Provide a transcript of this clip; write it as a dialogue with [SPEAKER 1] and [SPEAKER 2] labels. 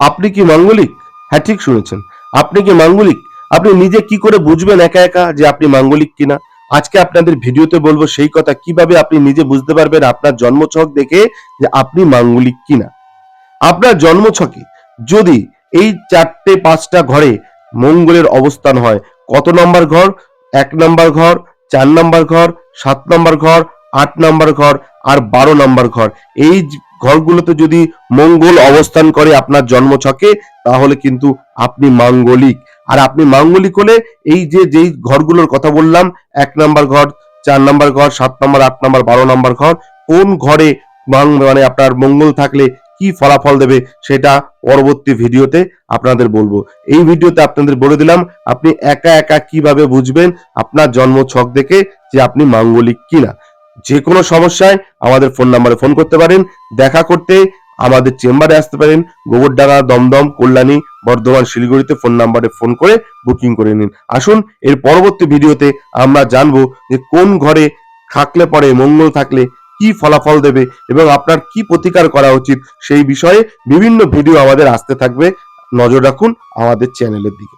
[SPEAKER 1] আপনি কি মাঙ্গলিক? হ্যাঁ ঠিক শুনেছেন। আপনি কি মাঙ্গলিক? আপনি নিজে কি করে বুঝবেন একা একা যে আপনি মাঙ্গলিক কিনা? আজকে আপনাদের ভিডিওতে বলব সেই কথা, কীভাবে আপনি নিজে বুঝতে পারবেন আপনার জন্মছক দেখে যে আপনি মাঙ্গলিক কিনা? আপনার জন্মছকে যদি এই চারটে পাঁচটা ঘরে মঙ্গলের অবস্থান হয়, কত নম্বর ঘর? এক নম্বর ঘর, চার নম্বর ঘর, সাত নম্বর ঘর, আট নম্বর ঘর আর বারো নম্বর ঘর। এই ঘরগুলোতে যদি মঙ্গল অবস্থান করে আপনার জন্মছকে, তাহলে কিন্তু আপনি মাঙ্গলিক। আর আপনি মাঙ্গলিক হলে এই যে, যেই ঘরগুলোর কথা বললাম, এক নম্বর ঘর, চার নাম্বার ঘর, সাত নাম্বার, আট নাম্বার, বারো নম্বর ঘর, কোন ঘরে মানে আপনার মঙ্গল থাকলে কি ফলাফল দেবে সেটা পরবর্তী ভিডিওতে আপনাদের বলব। এই ভিডিওতে আপনাদের বলে দিলাম, আপনি একা একা কীভাবে বুঝবেন আপনার জন্ম ছক দেখে যে আপনি মাঙ্গলিক কিনা। যে কোনো সমস্যায় আমাদের ফোন নাম্বারে ফোন করতে পারেন, দেখা করতে আমাদের চেম্বারে আসতে পারেন, গোবরডাঙ্গা, দমদম, কল্যাণী, বর্ধমান, শিলিগুড়িতে ফোন নাম্বারে ফোন করে বুকিং করে নিন। আসুন, এর পরবর্তী ভিডিওতে আমরা জানব যে কোন ঘরে থাকলে পরে মঙ্গল থাকলে কি ফলাফল দেবে এবং আপনার কি প্রতিকার করা উচিত সেই বিষয়ে বিভিন্ন ভিডিও আমাদের আসতে থাকবে। নজর রাখুন আমাদের চ্যানেলের দিকে।